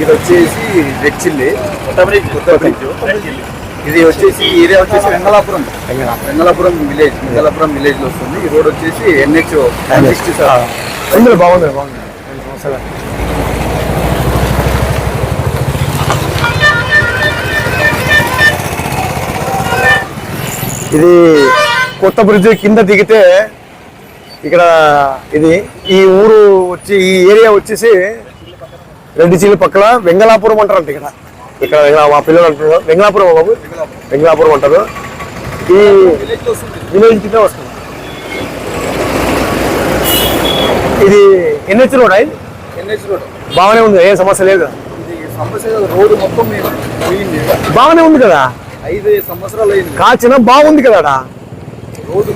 ఇది వచ్చేసి red chilli. ఇది వచ్చేసి ఏరియా వచ్చేసి వెంగళాపురం. వెంగళాపురం. విలేజ్ వెంగళాపురం విలేజ్లో వస్తుంది. ఈ రోడ్ వచ్చేసి ఎన్హెచ్ సిక్స్టీ బాగుంది బాగుంది. ఇది కొత్త బ్రిడ్జ్ కింద దిగితే ఇక్కడ ఇది ఈ ఊరు వచ్చి ఈ ఏరియా వచ్చేసి రెడ్డి చీల పక్కన వెంగళాపురం అంటారంట ఇక్కడ. ఇక్కడ మా పిల్లలు అంటారు వెంగళాపురం బాబు. వెంగళాపురం అంటారు. ఈ విలేజ్ కింద వస్తుంది. ఇది ఎన్హెచ్ రోడ్ ఇది? NH road. బాగానే ఉంది. ఏం సమస్య లేదు. కదా ఇది సమస్య రోడ్డు మొత్తం బాగానే ఉంది కదా? ఐదు సంవత్సరాలు అయింది. కాచిన బాగుంది కదా. రోడ్డు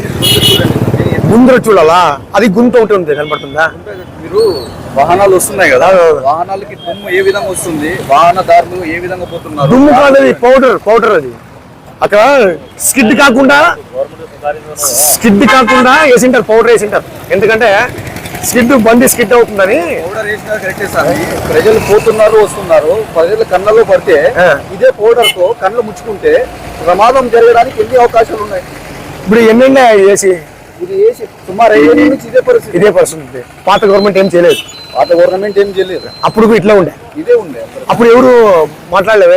ముందర చూడాలా? అది గుంత ఒకటి ఉంది. కనపడుతుందా ఎంత- మీరు వాహనాలు వస్తున్నాయి కదా? వాహనాలకి దుమ్ము ఏ విధంగా వస్తుంది? వాహనదారులు ఏ విధంగా పోతున్నారు? దుమ్ము కాదు అది పౌడర్ పౌడర్ అది. అక్కడ స్కిడ్ కాకుండా స్కిడ్ కాకుండా వేసింటారు పౌడర్ వేసింటారు. ఎందుకంటే స్కిడ్ బండి స్కిడ్ అవుతుందని. పౌడర్ వేసినా కరెక్టే సార్ ప్రజలు పోతున్నారు వస్తున్నారు. ప్రజల కళ్ళలో పడితే. ఇదే పౌడర్తో కళ్ళు ముచ్చుకుంటే ప్రమాదం జరగడానికి ఎన్ని అవకాశాలు ఉన్నాయి? ఇప్పుడు ఎన్నెన్న వేసి ఇది వేసి సుమారు ఐదు నుంచి ఇదే పరిస్థితి. ఇదే పరిస్థితి. పాత గవర్నమెంట్ ఏం చేయలేదు. పాత గవర్నమెంట్ ఏం చేయలేదు. అప్పుడు ఇట్లా ఉండే? ఇదే ఉండే. అప్పుడు ఎవరు మాట్లాడలేదు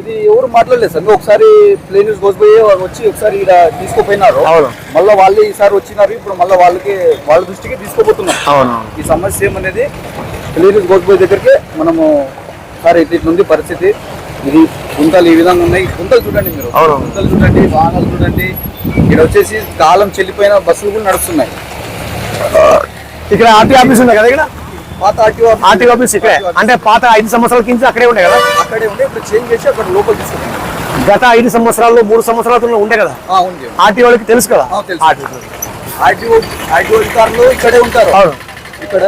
ఇది? ఎవరు మాట్లాడలేదు సార్. ఒకసారి ప్లేన్ న్యూస్ కోసిపోయి వచ్చి ఒకసారి ఇక్కడ తీసుకుపోయినారు. అవును. మళ్ళీ వాళ్ళు ఈసారి వచ్చినారు. ఇప్పుడు మళ్ళీ వాళ్ళకి వాళ్ళ దృష్టికి తీసుకుపోతున్నారు అవును. ఈ సమస్య ఏమనేది ప్లేన్ న్యూస్ కోసిపోయే దగ్గరికి మనము సార్ ఇట్లా ఇట్లుంది పరిస్థితి ఇది గుంతలు ఈ విధంగా ఉన్నాయి. గుంతలు చూడండి మీరు. గుంతలు చూడండి వాహనాలు చూడండి. ఇక్కడ వచ్చేసి కాలం చెల్లిపోయిన బస్సులు కూడా నడుస్తున్నాయి. ఇక్కడ ఆర్టీ ఆఫీస్ ఉంది కదా ఇక్కడ? ఆర్టీ ఆఫీస్ ఇక్కడే. అంటే పాత ఐదు సంవత్సరాల కింద అక్కడే ఉండే కదా? అక్కడే ఉండే ఇప్పుడు చేంజ్ చేసి అక్కడ లోపల తీసుకున్నాం. గత ఐదు సంవత్సరాల్లో మూడు సంవత్సరాలు ఉండే కదా? ఆర్టీ వాళ్ళకి తెలుసు కదా? ఆర్టీఓ ఆర్టీఓ అధికారులు ఇక్కడే ఉంటారు. ఇక్కడ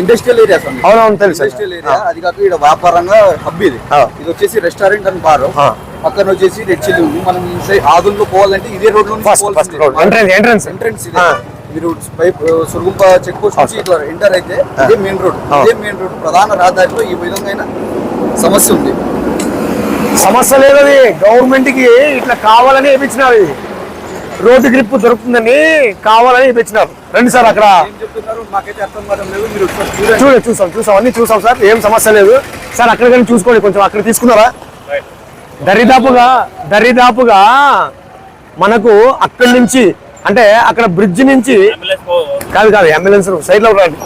ఇండస్ట్రియల్ ఏరియా అవునవును తెలుసు. ఇండస్ట్రియల్ ఏరియా అది కాక ఇక్కడ వ్యాపారంగా హబ్ ఇది. ఇది వచ్చేసి రెస్టారెంట్ అని బారు. పక్కన వచ్చేసి రెడ్ చిల్లి ఉంది. మనం ఆదుల్లో పోవాలంటే ఇదే రోడ్లో ఎంట్రన్స్ ఎంట్రన్స్. మీరు పైప్ సురుగుంప చెక్ పోస్ట్ నుంచి ఇట్లా ఎంటర్ అయితే ఇదే మెయిన్ రోడ్. ఇదే మెయిన్ రోడ్ ప్రధాన రహదారిలో ఈ విధంగా సమస్య ఉంది. సమస్య లేదు అది గవర్నమెంట్కి ఇట్లా కావాలని వేయించినారు ఇది రోడ్డు గ్రిప్ దొరుకుతుందని కావాలని వేయించినారు రండి సార్ అక్కడ. ఏం చెప్తున్నారు? మాకైతే అర్థం కావడం లేదు. మీరు ఒకసారి చూడండి. చూడండి చూసాం చూసాం అన్ని చూసాం సార్. ఏం సమస్య లేదు. సార్ అక్కడ కానీ చూసుకోండి కొంచెం. అక్కడ తీసుకున్నారా? దరిదాపుగా దరిదాపుగా మనకు అక్కడి నుంచి అంటే అక్కడ బ్రిడ్జ్ నుంచి కాదు కాదు అంబులెన్స్ సైడ్లో రండి.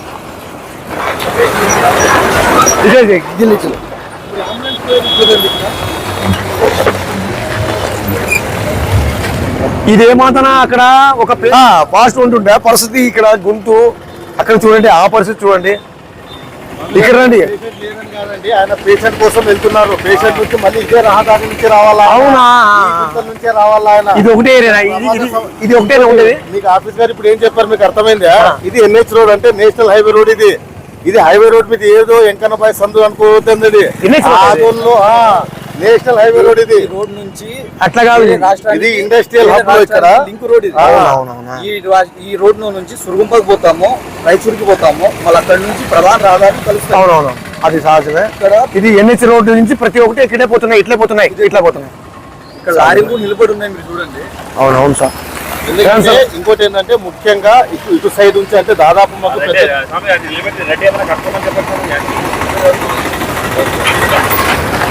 ఇదేమాతన అక్కడ ఒక ఫాస్ట్ ఉంటుండే. పరిస్థితి ఇక్కడ గుంటు. అక్కడ చూడండి ఆ పరిస్థితి చూడండి. ఇక్కడ రండి. కాదండి ఆయన పేషెంట్ కోసం వెళ్తున్నారు. పేషెంట్ నుంచి మళ్ళీ ఇదే రహదారి నుంచి రావాలా? అవునా? నుంచే రావాలా ఆయన? ఇది ఒకటే ఇది ఒకటేనా ఉండేది. మీకు ఆఫీస్ గారు ఇప్పుడు ఏం చెప్పారు మీకు అర్థమైందా? ఇది ఎన్హెచ్ రోడ్ అంటే నేషనల్ హైవే రోడ్ ఇది. ఇది హైవే రోడ్ మీద ఏదో ఎంకన్నపై సందు అనుకోవద్దండి. ఇది ఆ, నేషనల్ హైవే రోడ్ ఇది. రోడ్ నుంచి అట్లా కాదు. ఇది ఇండస్ట్రియల్ హబ్లో ఇక్కడ. లింక్ రోడ్ ఇది. ఈ రోడ్ నుంచి సురుగుంపకి పోతాము రైచూరుకి పోతాము. మళ్ళీ అక్కడ నుంచి ప్రధాన రహదారిని కలుస్తాము అవునవును అది సహజమే. ఇక్కడ ఇది ఎన్హెచ్ రోడ్డు నుంచి ప్రతి ఒక్కటి ఇక్కడే పోతున్నాయి ఇట్లే పోతున్నాయి ఇట్లా పోతున్నాయి. ఇక్కడ లారీలు కూడా నిలబడి ఉన్నాయి మీరు చూడండి. అవునవును సార్. ఎందుకంటే ఇంకోటి ఏంటంటే ముఖ్యంగా ఇటు ఇటు సైడ్ నుంచి అంటే దాదాపు మాకు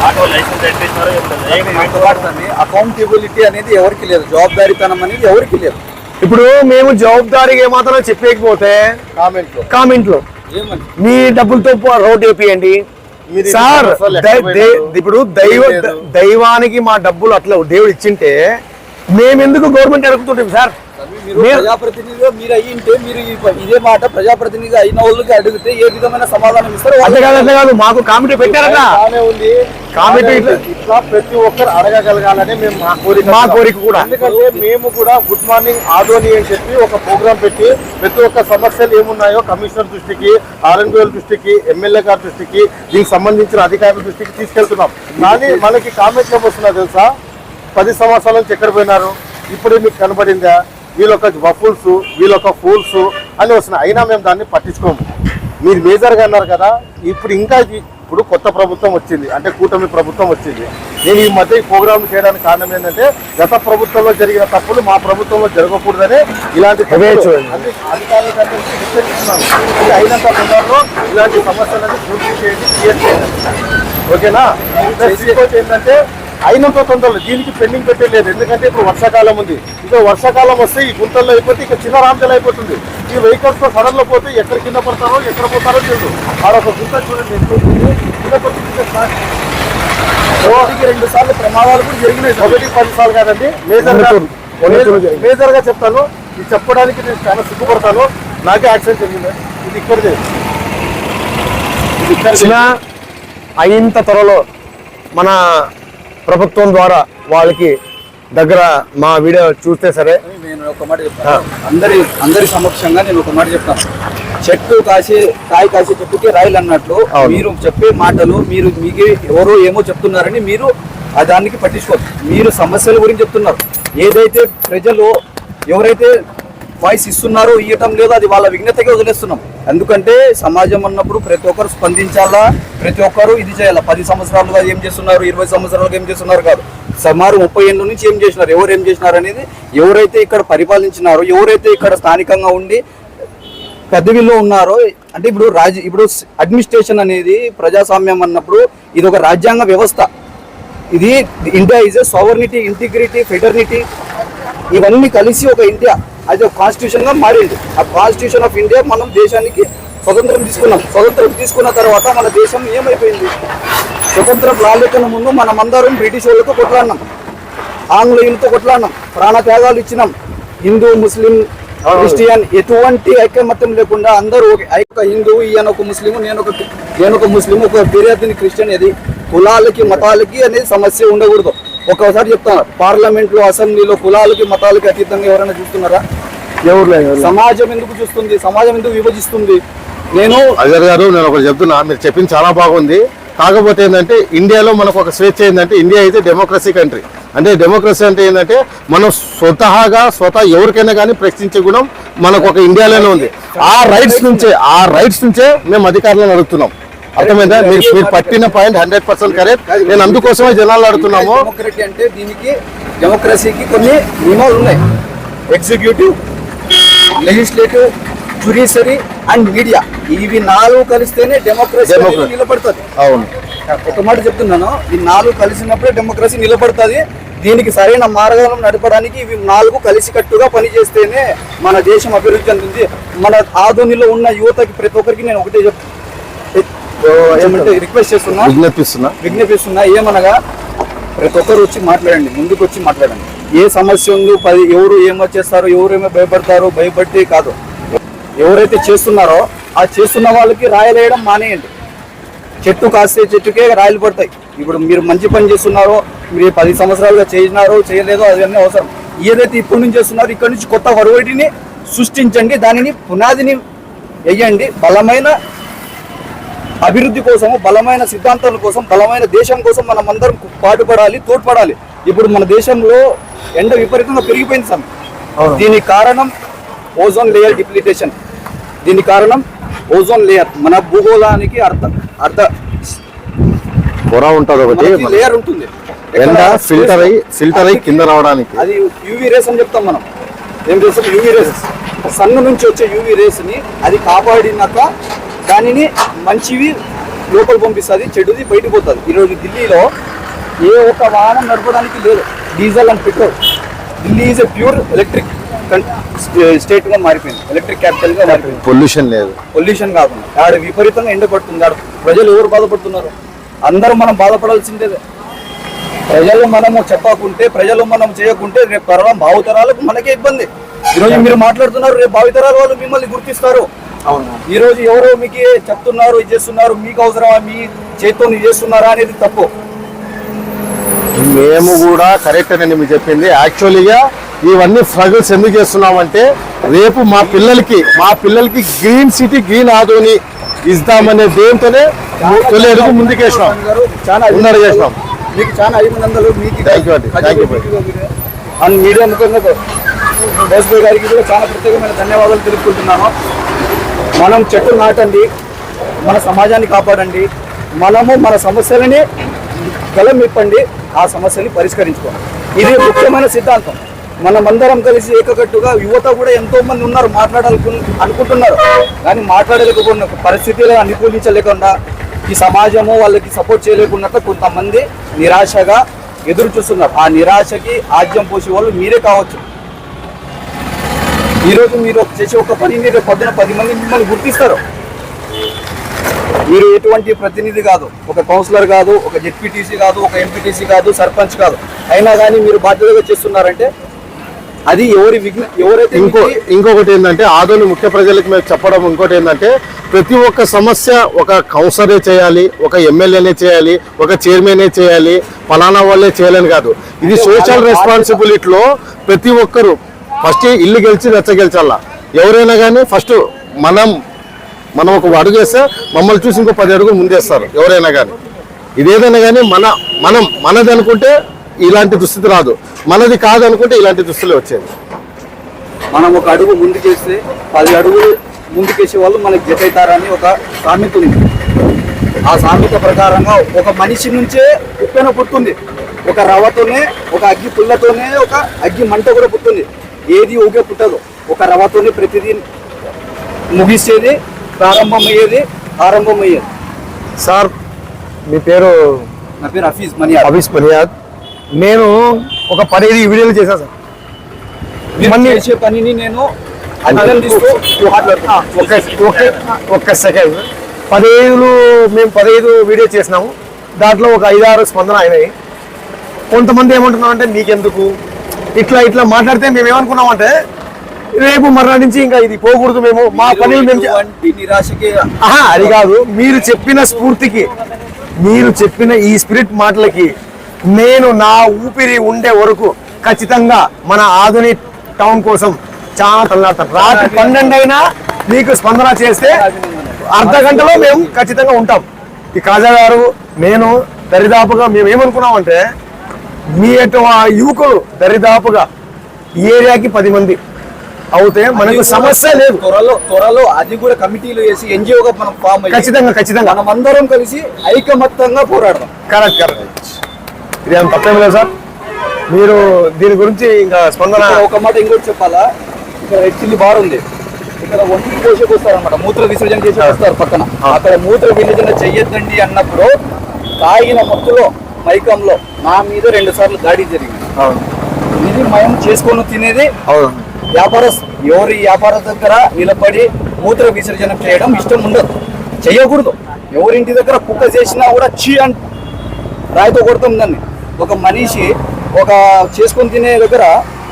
ఆటో లైసెన్స్ అకౌంటబిలిటీ అనేది ఎవరికి లేదు. జవాబారితనం అనేది ఎవరికి లేదు. ఇప్పుడు మేము జవాబుదారీగా ఏమాత్రం చెప్పేయకపోతే కామెంట్లో. కామెంట్లో. మీ డబ్బులతో రోడ్ వేపియండి. సార్? ఇప్పుడు దైవ. దైవానికి మా డబ్బులు అట్లా దేవుడు ఇచ్చింటే మేమెందుకు గవర్నమెంట్ అడుగుతుంటాం సార్? ప్రజాప్రతినిధిగా మీరు అయ్యింటే మీరు ఇదే మాట ప్రజాప్రతినిధిగా అయిన వాళ్ళకి అడిగితే ఏ విధమైన సమాధానం ఇస్తారో? వాళ్ళకి కాదు మాకు కామిటీ పెట్టారట. ఉంది. బాగానే ఇట్లా- ప్రతి ఒక్కరు అడగగలగాలని మేము మా కోరిక మా కోరిక కూడా. ఎందుకంటే మేము కూడా గుడ్ మార్నింగ్ ఆదోని అని చెప్పి ఒక ప్రోగ్రామ్ పెట్టి ప్రతి ఒక్క సమస్యలు ఏమున్నాయో కమిషనర్ దృష్టికి ఆర్ఎన్బిఎల్ దృష్టికి ఎమ్మెల్యే గారి దృష్టికి దీనికి సంబంధించిన అధికారుల దృష్టికి తీసుకెళ్తున్నాం. కానీ మనకి కామెంట్లు ఏమొస్తున్నా తెలుసా? పది సంవత్సరాల నుంచి ఎక్కడ పోయినారు? ఇప్పుడే మీకు కనబడిందా? వీళ్ళొక బఫుల్స్ వీళ్ళొక ఫూల్స్ అని వస్తున్నాయి అయినా మేము దాన్ని పట్టించుకోము. మీరు మేజర్గా అన్నారు కదా ఇప్పుడు ఇంకా ఇప్పుడు కొత్త ప్రభుత్వం వచ్చింది. అంటే కూటమి ప్రభుత్వం వచ్చింది. నేను ఈ మధ్య ఈ ప్రోగ్రామ్ చేయడానికి కారణం ఏంటంటే గత ప్రభుత్వంలో జరిగిన తప్పులు మా ప్రభుత్వంలో జరగకూడదని ఇలాంటి ఇది అయినంత తొందరలో ఇలాంటి సమస్యలను పూర్తి చేయండి క్లియర్ చేయండి. ఓకేనా? ఇంకోటి ఏంటంటే అయినంత తొందరలో దీనికి పెండింగ్ పెట్టలేదు. ఎందుకంటే ఇప్పుడు వర్షాకాలం ఉంది. ఇక వర్షాకాలం వస్తే ఈ గుంతల్లో అయిపోతే ఇక చిన్న రాంజల్ అయిపోతుంది. ఈ వెహికల్స్తో సడన్లో పోతే ఎక్కడ కింద పడతారో ఎక్కడ పోతారో ఆడ ఒక గుంత చూడండి. రెండు సార్లు ప్రమాదాలు కూడా జరిగినాయి. ఒకటి పది సార్లు కాదండి. మేజర్గా. మేజర్గా చెప్తాను. ఇది చెప్పడానికి నేను చాలా సిగ్గుపడతాను. నాకే యాక్సిడెంట్ జరిగింది. ఇది ఇక్కడిదే. ఇది అయింత త్వరలో మన ప్రభుత్వం ద్వారా వాళ్ళకి దగ్గర మా వీడియో చూస్తే సరే. నేను ఒక మాట చెప్తాను. అందరి అందరి సమక్షంగా నేను ఒక మాట చెప్తాను. చెట్టు కాసి కాయ కాసే చెట్టుకి రాయలు అన్నట్లు. మీరు చెప్పే మాటలు మీరు మీకు ఎవరో ఏమో చెప్తున్నారని మీరు ఆ దానికి పట్టించుకోరు. మీరు సమస్యల గురించి చెప్తున్నారు. ఏదైతే ప్రజలు ఎవరైతే వాయిస్ ఇస్తున్నారో ఇవ్వటం లేదో అది వాళ్ళ విఘ్నతగా వదిలేస్తున్నాం. ఎందుకంటే సమాజం అన్నప్పుడు ప్రతి ఒక్కరు స్పందించాలా? ప్రతి ఒక్కరు ఇది చేయాలా? పది సంవత్సరాలుగా ఏం చేస్తున్నారు? ఇరవై సంవత్సరాలుగా ఏం చేస్తున్నారు కాదు. సుమారు ముప్పై ఏళ్ళ నుంచి ఏం చేసినారు? ఎవరు ఏం చేసినారు అనేది ఎవరైతే ఇక్కడ పరిపాలించినారో ఎవరైతే ఇక్కడ స్థానికంగా ఉండి పెద్దవిలో ఉన్నారో అంటే ఇప్పుడు రాజ ఇప్పుడు అడ్మినిస్ట్రేషన్ అనేది ప్రజాస్వామ్యం అన్నప్పుడు ఇది ఒక రాజ్యాంగ వ్యవస్థ. ఇది India is a sovereignty integrity fraternity ఇవన్నీ కలిసి ఒక ఇండియా. అది ఒక కాన్స్టిట్యూషన్గా మారింది. ఆ కాన్స్టిట్యూషన్ ఆఫ్ ఇండియా మనం దేశానికి స్వతంత్రం తీసుకున్నాం. స్వతంత్రం తీసుకున్న తర్వాత మన దేశం ఏమైపోయింది? స్వతంత్రం రాలేకన ముందు మనమందరం బ్రిటిష్ వాళ్ళతో కొట్లాడినాం. ఆంగ్లేయులతో కొట్లాడినాం. ప్రాణ త్యాగాలు ఇచ్చినాం. హిందూ ముస్లిం క్రిస్టియన్ ఎటువంటి ఐకమత్యం లేకుండా అందరూ ఒక ఒక హిందూ ఈయన ఒక ముస్లిం నేను ఒక నేను ఒక ముస్లిం ఒక ఫిర్యాదుని క్రిస్టియన్ ఇది కులాలకి మతాలకి అనేది సమస్య ఉండకూడదు. ఒక్కోసారి చెప్తాను పార్లమెంట్లో అసెంబ్లీలో కులాలకి మతాలకి అతీతంగా ఎవరైనా చూస్తున్నారా? ఎవరు. సమాజం ఎందుకు చూస్తుంది? సమాజం ఎందుకు విభజిస్తుంది? నేను అజర్ గారు నేను ఒకటి చెప్తున్నా మీరు చెప్పింది చాలా బాగుంది. కాకపోతే ఏంటంటే ఇండియాలో మనకు ఒక స్వేచ్ఛ ఏంటంటే ఇండియా అయితే డెమోక్రసీ కంట్రీ అంటే డెమోక్రసీ అంటే ఏంటంటే మనం స్వతహాగా స్వతహా ఎవరికైనా కానీ ప్రశ్నించే గుణం మనకు ఒక ఇండియాలోనే ఉంది. ఆ రైట్స్ నుంచే ఆ రైట్స్ నుంచే మేము అధికారులను అడుగుతున్నాం. అర్థమైందా? మీరు మీరు పట్టిన పాయింట్ హండ్రెడ్ పర్సెంట్ కరెక్ట్. నేను అందుకోసమే జనాలు అడుగుతున్నాము డెమోక్రసీ అంటే దీనికి డెమోక్రసీకి కొన్ని నియమాలు ఉన్నాయి. Executive legislative judiciary and media ఇవి నాలుగు కలిస్తేనే డెమోక్రసీ. నిలబడుతుంది. అవును. ఒక మాట చెప్తున్నాను. ఈ నాలుగు కలిసినప్పుడే డెమోక్రసీ నిలబడుతుంది. దీనికి సరైన మార్గం నడపడానికి ఇవి నాలుగు కలిసికట్టుగా పనిచేస్తేనే మన దేశం అభివృద్ధి చెందుతుంది. మన ఆధునిలో ఉన్న యువతకి ప్రతి ఒక్కరికి నేను ఒకటే చెప్ ఏమంటే రిక్వెస్ట్ చేస్తున్నా. విజ్ఞప్తిస్తున్నా. విజ్ఞపిస్తున్నా ఏమనగా ప్రతి ఒక్కరు వచ్చి మాట్లాడండి ముందుకు వచ్చి మాట్లాడండి. ఏ సమస్య ఉందో పది ఎవరు ఏమో చేస్తారో ఎవరు ఏమో భయపడతారో భయపడి కాదు. ఎవరైతే చేస్తున్నారో ఆ చేస్తున్న వాళ్ళకి రాయలేయడం మానేయండి. చెట్టు కాస్తే చెట్టుకే రాయలు పడతాయి. ఇప్పుడు మీరు మంచి పని చేస్తున్నారో మీరు పది సంవత్సరాలుగా చేసినారో చేయలేదో అవన్నీ అవసరం. ఏదైతే ఇప్పటి నుంచి చేస్తున్నారో ఇక్కడ నుంచి కొత్త వరవడిని సృష్టించండి దానిని పునాదిని వేయండి. బలమైన అభివృద్ధి కోసము బలమైన సిద్ధాంతాల కోసం బలమైన దేశం కోసం మనం అందరం పాటుపడాలి తోడ్పడాలి. ఇప్పుడు మన దేశంలో ఎండ విపరీతంగా పెరిగిపోయింది సార్. దీనికి కారణం ఓజోన్ లేయర్ డిప్లిటేషన్. దీనికి కారణం ఓజోన్ లేయర్. మన భూగోళానికి అర్ధ అర్ధ పొర ఉంటుంది ఒకటి. లేయర్ ఉంటుంది. ఎండ? ఫిల్టర్ అయ్యి ఫిల్టర్ అయ్యి కింద రావడానికి. అది యూవీ రేస్ అని చెప్తాం మనం. ఏం చేస్తాం? UV rays. సన్ నుంచి వచ్చే యూవీ రేస్ని అది కాపాడినాక దానిని మంచివి లోపల పంపిస్తుంది చెడుది బయటకు పోతుంది. ఈరోజు ఢిల్లీలో ఏ ఒక్క వాహనం నడపడానికి లేదు. Diesel and petrol. Delhi is a pure electric స్టేట్గా మారిపోయింది. ఎలక్ట్రిక్ క్యాపిటల్గా మారిపోయింది. పొల్యూషన్ లేదు. పొల్యూషన్ కాకుండా. ఆడ విపరీతంగా ఎండ పడుతుంది. ఆడ ప్రజలు ఎవరు బాధపడుతున్నారు? అందరూ మనం బాధపడాల్సిందే ప్రజలు మనము చెప్పకుంటే ప్రజలు మనం చేయకుంటే రేపు తరం భావితరాలకు మనకే ఇబ్బంది. ఈరోజు మీరు మాట్లాడుతున్నారు రేపు భావితరాల వాళ్ళు మిమ్మల్ని గుర్తిస్తారు. ఈ రోజు ఎవరో మీకు చెప్తున్నారు ఇది చేస్తున్నారు మీకు అవసరమా మీ చేతితో చేస్తున్నారా అనేది తప్పు. మేము కూడా కరెక్ట్ అని మీరు చెప్పింది. యాక్చువల్లీగా ఇవన్నీ స్ట్రగుల్స్ ఎందుకు చేస్తున్నామంటే రేపు మా పిల్లలకి మా పిల్లలకి గ్రీన్ సిటీ గ్రీన్ ఆదోని ఇద్దామనే దేంతోనే తొలి అడుగు ముందుకేసినాం చాలా ముందడుగు చేసినాం. మీకు చాలా అభినందనలు మీకు Thank you అండి. Thank you. And media Vajpayee గారికి కూడా చాలా ప్రత్యేకమైన ధన్యవాదాలు తెలుపుకుంటున్నాను. మనం చెట్టు నాటండి మన సమాజాన్ని కాపాడండి మనము మన సమస్యలని గలం ఇప్పండి ఆ సమస్యని పరిష్కరించుకోవాలి ఇది ముఖ్యమైన సిద్ధాంతం. మనమందరం కలిసి ఏకగట్టుగా యువత కూడా ఎంతో మంది ఉన్నారు మాట్లాడాలకు అనుకుంటున్నారు. కానీ మాట్లాడలేకపోయిన పరిస్థితులు అనుకూలించలేకుండా ఈ సమాజము వాళ్ళకి సపోర్ట్ చేయలేకున్నట్టు కొంతమంది నిరాశగా ఎదురు చూస్తున్నారు ఆ నిరాశకి ఆజ్యం పోసే వాళ్ళు మీరే కావచ్చు. ఈరోజు మీరు చేసే ఒక పని రేపు పొద్దున పది మంది మిమ్మల్ని గుర్తిస్తారు. మీరు ఎటువంటి ప్రతినిధి కాదు. ఒక కౌన్సిలర్ కాదు ఒక జెడ్పీటీసీ కాదు ఒక ఎంపీటీసీ కాదు సర్పంచ్ కాదు. అయినా కానీ మీరు బాధ్యతగా చేస్తున్నారంటే అది ఎవరి విఘ్న ఎవరైతే ఇంకో ఇంకొకటి ఏంటంటే ఆదోని ముఖ్య ప్రజలకు మేము చెప్పడం ఇంకోటి ఏంటంటే ప్రతి ఒక్క సమస్య ఒక కౌన్సిలరే చేయాలి ఒక ఎమ్మెల్యేనే చేయాలి ఒక చైర్మనే చేయాలి ఫలానా వాళ్ళే చేయాలని కాదు. ఇది సోషల్ రెస్పాన్సిబిలిటీలో ప్రతి ఒక్కరు ఫస్ట్ ఇల్లు గెలిచి రెచ్చ గెలిచాల? ఎవరైనా కానీ ఫస్ట్ మనం మనం ఒక అడుగు వేస్తే మమ్మల్ని చూసి ఇంకో పది అడుగులు ముందేస్తారు ఎవరైనా కానీ ఇదేదైనా కానీ మన మనం మనది అనుకుంటే ఇలాంటి దుస్థితి రాదు. మనది కాదనుకుంటే ఇలాంటి దుస్తులు వచ్చేది మనం ఒక అడుగు ముందుకేస్తే పది అడుగులు ముందుకేసే వాళ్ళు మనకి జతవుతారని ఒక సామెత ఉంది ఆ సామెత ప్రకారంగా ఒక మనిషి నుంచే ఉప్పెన పుట్టింది ఒక రవ్వతోనే ఒక అగ్గి పుల్లతోనే ఒక అగ్గి మంట కూడా పుట్టింది ఏది ఊకే పుట్టదు. ఒక రవ్వతోనే ప్రతిదీ ముగిసేది ప్రారంభమయ్యేది ఆరంభమయ్యేది. సార్ మీ పేరు? నా పేరు హఫీజ్ మనియా అభిష్ పనియాద్ నేను ఒక పదిహేను వీడియోలు చేశాను సార్. మన్ని- చేసే పనిని నేను ఒక ఒక్క సెకండ్. పదిహేను మేము పదిహేను వీడియో చేసినాము. దాంట్లో ఒక ఐదారు స్పందన అయినాయి. కొంతమంది ఏమంటున్నాం అంటే మీకెందుకు? ఇట్లా ఇట్లా మాట్లాడితే మేము ఏమనుకున్నామంటే రేపు మర్నాడు నుంచి ఇంకా ఇది పోకూడదు మేము మా పనులు మేము నిరాశకి అది కాదు. మీరు చెప్పిన స్ఫూర్తికి మీరు చెప్పిన ఈ స్పిరిట్ మాటలకి నేను నా ఊపిరి ఉండే వరకు ఖచ్చితంగా మన ఆధునిక టౌన్ కోసం చాలా తల్లాడతాం రాత్రి పన్నెండు అయినా మీకు స్పందన చేస్తే అర్ధ గంటలో మేము ఖచ్చితంగా ఉంటాం. ఈ కాజా గారు నేను దరిదాపుగా మేము ఏమనుకున్నామంటే మీ యొక్క యువకులు దరిదాపుగా ఈ ఏరియాకి పది మంది అవుతే మనకు సమస్య లేదు. త్వరలో త్వరలో అది కూడా కమిటీలు వేసి ఎన్జిఓగా మనం ఫామ్ ఖచ్చితంగా ఖచ్చితంగా. మనమందరం కలిసి ఐకమత్యంగా పోరాడదాం. Correct correct. ఇది తప్పేం లేదు సార్. మీరు దీని గురించి ఇంకా స్పందన ఒక మాట ఇంకోటి చెప్పాలా? ఇక్కడ రెడ్ చిల్లి బార్ ఉంది. ఇక్కడ ఒంటికి పోసేకి వస్తారన్నమాట. మూత్ర విసర్జన చేసి వస్తారు పక్కన. అక్కడ మూత్ర విసర్జన చెయ్యొద్దండి అన్నప్పుడు తాగిన మత్తులో మైకంలో నా మీద రెండు సార్లు దాడి జరిగింది. అవును. ఇది మేము చేసుకొని తినేది అవును. వ్యాపార ఎవరి వ్యాపార దగ్గర నిలబడి మూత్ర విసర్జన చేయడం ఇష్టం ఉండదు. చేయకూడదు. ఎవరింటి దగ్గర కుక్క చేసినా కూడా చీ అని రాయితో కొడతాం దాన్ని. ఒక మనిషి ఒక చేసుకొని తినే దగ్గర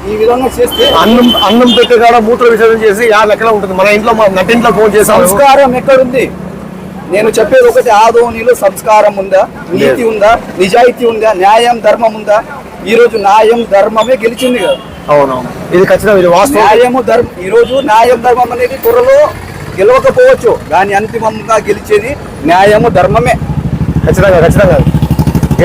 ఈ విధంగా చేస్తే అన్నం అన్నం పెట్టే కాడ మూత్ర విసర్జన చేసి యా లెక్కన ఉంటుంది. మన ఇంట్లో మా నటింట్లో ఫోన్ చేసాం సంస్కారం ఎక్కడుంది? నేను చెప్పేది ఒకటి ఆదోనిలో సంస్కారం ఉందా? నీతి ఉందా? నిజాయితీ ఉందా? న్యాయం ధర్మం ఉందా? ఈ రోజు న్యాయం ధర్మమే గెలిచింది కదా. అవునవును. ఇది ఖచ్చితంగా న్యాయము ధర్మం ఈ రోజు న్యాయం ధర్మం అనేది త్వరలో గెలవకపోవచ్చు కానీ అంతిమంగా గెలిచేది న్యాయము ధర్మమే. ఖచ్చితంగా ఖచ్చితంగా.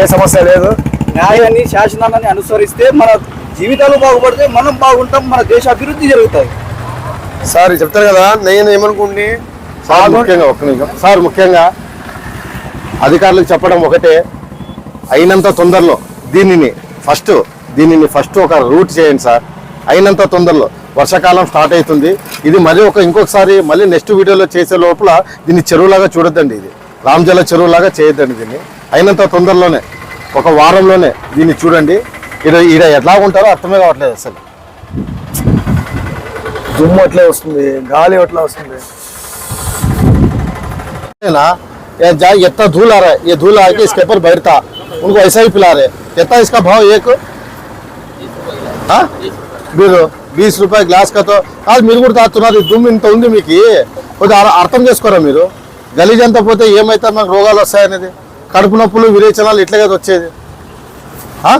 ఏ సమస్య లేదు. న్యాయాన్ని శాసనాన్ని అనుసరిస్తే మన జీవితాలు బాగుపడితే మనం బాగుంటాం మన దేశ అభివృద్ధి జరుగుతుంది సార్ చెప్తారు కదా నేను ఏమనుకుంటే సార్ ముఖ్యంగా ఒక్క నిమిషం. సార్ ముఖ్యంగా అధికారులకు చెప్పడం ఒకటే. అయినంత తొందరలో దీనిని ఫస్ట్ దీనిని ఫస్ట్ ఒక రూట్ చేయండి సార్. అయినంత తొందరలో. వర్షాకాలం స్టార్ట్ అవుతుంది. ఇది మళ్ళీ ఒక ఇంకొకసారి మళ్ళీ నెక్స్ట్ వీడియోలో చేసే లోపల దీన్ని చెరువులాగా చూడొద్దండి ఇది. రామజల చెరువులాగా చేయొద్దండి దీన్ని. అయినంత తొందరలోనే ఒక వారంలోనే దీన్ని చూడండి. ఈడ ఈడ ఎట్లా ఉంటారో అర్థమే కావట్లేదు అసలు. దుమ్ము అట్లే వస్తుంది గాలి అట్లా వస్తుంది. है ना ये जा इतना धूल आ रहा है ये धूल आके इसके ऊपर बैठता उनको ऐसा ही पिला रहे कितना इसका भाव एक हाँ? మీరు బీస్ రూపాయల గ్లాస్ కతో కాదు మీరు కూడా తాగుతున్నారు ఈ దుమ్ము ఇంత ఉంది మీకు కొద్దిగా అర- అర్థం చేసుకోరా మీరు గలీజ్ అంతా పోతే ఏమైతే మాకు రోగాలు వస్తాయనేది కడుపు నొప్పులు విరేచనాలు ఇట్లే కదా వచ్చేది ఆ?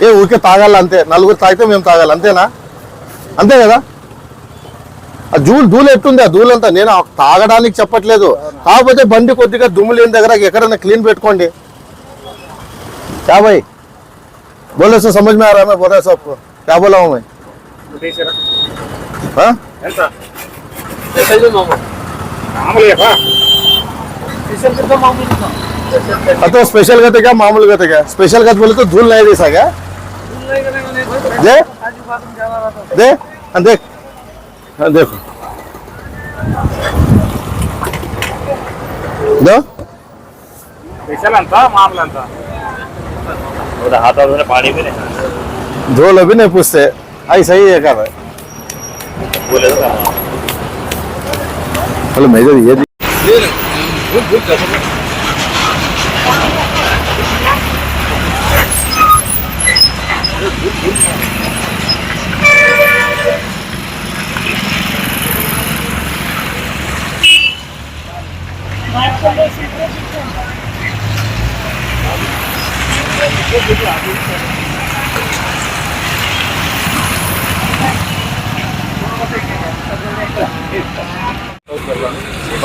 ఏ ఊరికే తాగాలి అంతే నలుగురు తాగితే మేము తాగాలి అంతేనా అంతే కదా ఆ జూలు ధూళి ఎట్టుంది ఆ ధూళంతా నేను ఆ తాగడానికి చెప్పట్లేదు కాకపోతే బండి కొద్దిగా దుమ్ము లేని దగ్గర ఎక్కడైనా క్లీన్ పెట్టుకోండి क्या भाई बोले सो समझ में आ रहा है मैं बोल रहा हूँ आपको क्या बोला हूँ मैं हाँ? ఎంత మామూలుగా हाँ तो स्पेशल गते क्या मामूल गते क्या स्पेशल गत बोले तो धूल नहीं जैसा क्या दे दे हाँ, देख हाँ, देखो ಇದು ಸ್ಪೆಷಲ್ ಅಂತ ಮಾಮೂಲು ಅಂತ ಹೌದಾ ಹಾತ ಅಂದ್ರೆ ಪಾಡಿ ಬೇರೆ ಧೋಲ ಬಿನೆ ಪುಸ್ತೆ ಐ ಸೈ ಏಕಾದ ಅಲ್ಲ ಮೇಜರ್ ಏನ್ Thank you.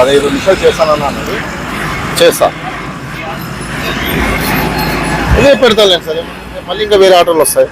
పదహైదు నిమిషాలు చేస్తానన్నాను చేస్తా. ఇదే పెడతాను సార్. మళ్ళీ ఇంకా వేరే ఆటోలు వస్తాయి.